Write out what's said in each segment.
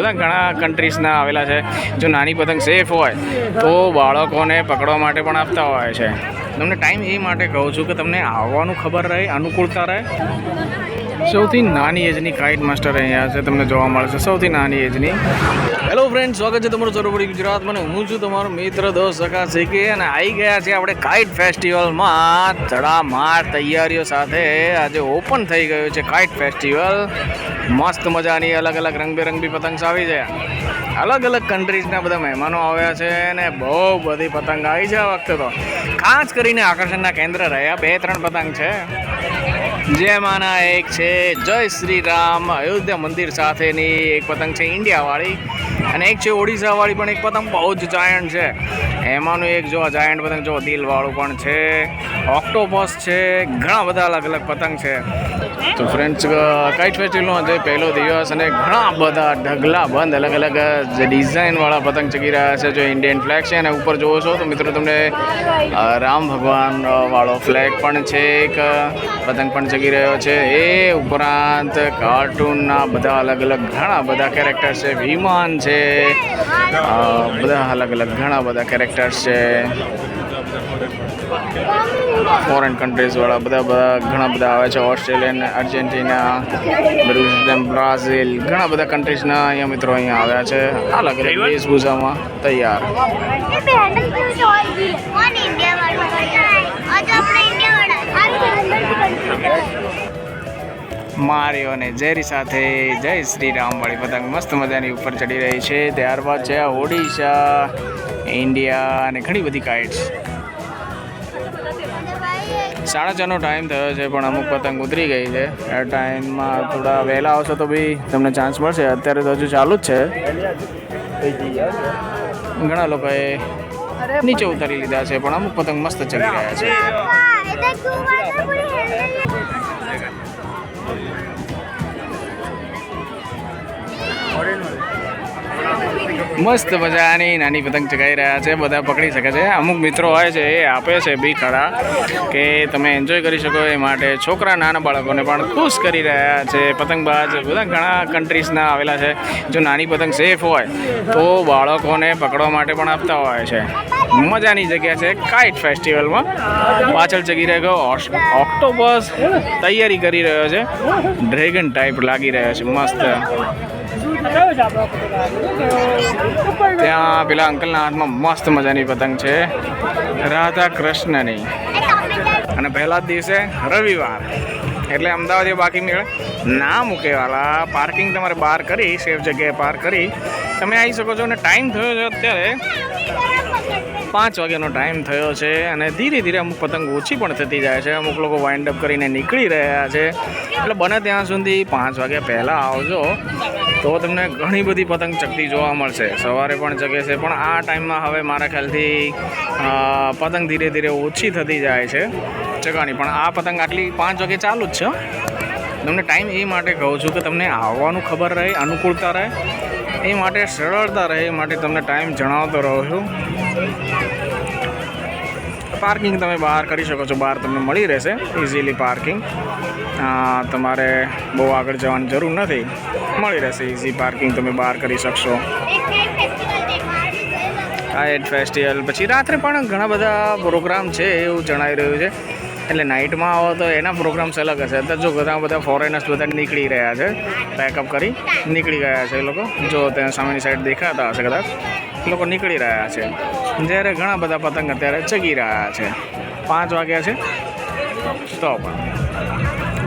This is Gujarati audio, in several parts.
બધા ઘણા કન્ટ્રીઝના આવેલા છે. જો નાની પતંગ સેફ હોય, તો બાળકોને પકડવા માટે પણ આપતા હોય છે. તમને ટાઈમ એ માટે કહું છું કે તમને આવવાનું ખબર રહે, અનુકૂળતા રહે. સૌથી નાની એજની કાઇટ માસ્ટર અહીંયા છે, તમને જોવા મળશે. સૌથી નાની એજની હેલો ફ્રેન્ડ સ્વાગત છે તમારું સરોવરી ગુજરાત મને હું છું તમારો મિત્ર દોસ્ત સખા શીખી અને આવી ગયા છે આપણે કાઇટ ફેસ્ટિવલમાં તડામાર તૈયારીઓ સાથે. આજે ઓપન થઈ ગયું છે કાઇટ ફેસ્ટિવલ મસ્ત મજાની અલગ અલગ રંગબેરંગી પતંગ આવી છે. અલગ અલગ કન્ટ્રીઝના બધા મહેમાનો આવ્યા છે અને બહુ બધી પતંગ આવી છે આ વખતે તો. ખાસ કરીને આકર્ષણના કેન્દ્ર રહ્યા બે ત્રણ પતંગ છે. જેમાંના એક છે, જય શ્રી રામ. અયોધ્યા મંદિર સાથેની એક પતંગ છે ઇન્ડિયાવાળી. અને એક છે ઓડિશાવાળી પણ એક પતંગ બહુ જ જાયન્ટ છે. એમાંનું એક જો જાયન્ટ પતંગ, જો દિલવાળું પણ છે. ઓક્ટોપસ છે, ઘણા બધા અલગ અલગ પતંગ છે. તો ફ્રેન્ડ્સ કાઇટ ફેસ્ટિવલનો આજે પહેલો દિવસ અને ઘણા બધા ઢગલા બંધ. અલગ અલગ જે ડિઝાઇનવાળા પતંગ ચગી રહ્યા છે, જો ઇન્ડિયન ફ્લેગ છે અને ઉપર જોવો છો, તો મિત્રો તમને રામ ભગવાન વાળો ફ્લેગ પણ છે, એક પતંગ પણ ચગી રહ્યો છે. એ ઉપરાંત કાર્ટૂનના બધા અલગ અલગ, ઘણા બધા કેરેક્ટર્સ છે, વિમાન છે બધા અલગ અલગ, ઘણા બધા કેરેક્ટર્સ છે. ફોરેન કન્ટ્રીઝવાળા બધા બધા ઘણા બધા આવે છે ઓસ્ટ્રેલિયન અર્જેન્ટિના બ્રાઝિલ ઘણા બધા કન્ટ્રીઝના અહીંયા મિત્રો અહીંયા આવ્યા છે. અલગ અલગ વેશભૂષામાં તૈયાર. મારિયો અને જેરી સાથે જય શ્રી રામ વાળી પતંગ મસ્ત મજાની ઉપર ચડી રહી છે. ત્યારબાદ છે ઓડિશા ઇન્ડિયા અને ઘણી બધી કાઇટ્સ સાડા ચારનો ટાઈમ થયો છે પણ અમુક પતંગ ઉતરી ગઈ છે. એ ટાઈમમાં થોડા વહેલા આવશો તો બી તમને ચાન્સ મળશે. અત્યારે તો હજુ ચાલુ જ છે. ઘણા લોકોએ નીચે ઉતારી લીધા છે પણ અમુક પતંગ મસ્ત ચડી રહ્યા છે. એ મસ્ત મજાની નાની પતંગ ચગાઈ રહ્યા છે, બધા પકડી શકે છે. અમુક મિત્રો હોય છે, એ આપે છે બી ખડા કે તમે એન્જોય કરી શકો એ માટે. છોકરા નાના બાળકોને પણ ખુશ કરી રહ્યા છે. પતંગબાજ બધા ઘણા કન્ટ્રીઝના આવેલા છે. જો નાની પતંગ સેફ હોય, તો બાળકોને પકડવા માટે પણ આપતા હોય છે. મજાની જગ્યા છે કાઇટ ફેસ્ટિવલમાં પાછળ ચગી રહ્યો ઓક્ટોબસ તૈયારી કરી રહ્યો છે. ડ્રેગન ટાઈપ લાગી રહ્યો છે, મસ્ત. ત્યાં પેલા અંકલના હાથમાં મસ્ત મજાની પતંગ છે. રાધા કૃષ્ણની. અને પહેલા જ દિવસે રવિવાર. એટલે અમદાવાદ બાકી મેળ ના મૂકેવાલા પાર્કિંગ તમારે બહાર કરી સેફ જગ્યાએ પાર્ક કરી. તમે આવી શકો છો અને ટાઈમ થયો છે અત્યારે પાંચ વાગ્યાનો ટાઈમ થયો છે અને ધીરે ધીરે અમુક પતંગ ઓછી પણ થતી જાય છે. અમુક લોકો વાઇન્ડ અપ કરીને નીકળી રહ્યા છે. એટલે બને ત્યાં સુધી પાંચ વાગ્યા પહેલાં આવજો તો તમને ઘણી બધી પતંગ ચગતી જોવા મળશે. સવારે પણ ચગે છે, પણ આ ટાઈમમાં હવે મારા ખ્યાલથી પતંગ ધીરે ધીરે ઓછી થતી જાય છે. ચગાની પણ આ પતંગ આટલી પાંચ વાગે ચાલુ જ છે તમને ટાઈમ એ માટે કહું છું કે તમને આવવાનું ખબર રહે, અનુકૂળતા રહે, એ માટે સરળતા રહે, એ માટે તમને ટાઈમ જણાવતો રહું છું. પાર્કિંગ તમે બહાર કરી શકો છો, બહાર તમને મળી રહેશે ઇઝીલી પાર્કિંગ. તમારે બહુ આગળ જવાની જરૂર નથી. મળી રહેશે ઇઝી પાર્કિંગ તમે બહાર કરી શકશો. કાઇટ ફેસ્ટિવલ પછી રાત્રે પણ ઘણા બધા પ્રોગ્રામ છે એવું જણાવી રહ્યું છે. એટલે નાઇટમાં આવો તો એના પ્રોગ્રામ્સ અલગ હશે. અત્યારે જો ઘણા બધા ફોરેનર્સ બધા નીકળી રહ્યા છે પેકઅપ કરી, નીકળી ગયા છે એ લોકો. જો ત્યાં સામેની સાઈડ દેખાતા હશે કદાચ. એ લોકો નીકળી રહ્યા છે. જ્યારે ઘણા બધા પતંગ અત્યારે ચગી રહ્યા છે. પાંચ વાગ્યા છે. તો પણ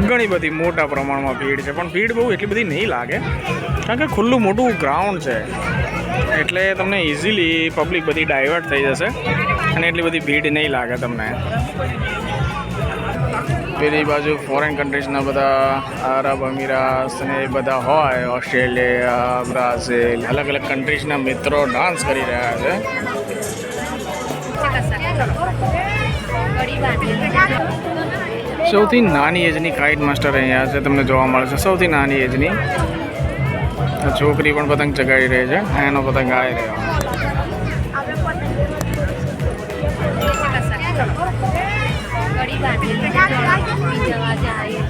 ઘણી બધી મોટા પ્રમાણમાં ભીડ છે. પણ ભીડ બહુ એટલી બધી નહીં લાગે. કારણ કે ખુલ્લું મોટું ગ્રાઉન્ડ છે. એટલે તમને ઇઝીલી પબ્લિક બધી ડાયવર્ટ થઈ જશે. અને એટલી બધી ભીડ નહીં લાગે તમને. પેલી બાજુ ફોરેન કન્ટ્રીઝના બધા અરબ અમીરાત એ બધા હોય ઓસ્ટ્રેલિયા બ્રાઝિલ અલગ અલગ કન્ટ્રીઝના મિત્રો ડાન્સ કરી રહ્યા છે. સૌથી નાની એજની કાઇટ માસ્ટર અહીંયા છે, તમને જોવા મળશે. સૌથી નાની એજની છોકરી પણ પતંગ ચગાવી રહી છે, એનો પતંગ આવી રહ્યો. ગળી બાંધેલી છે. જવા જાય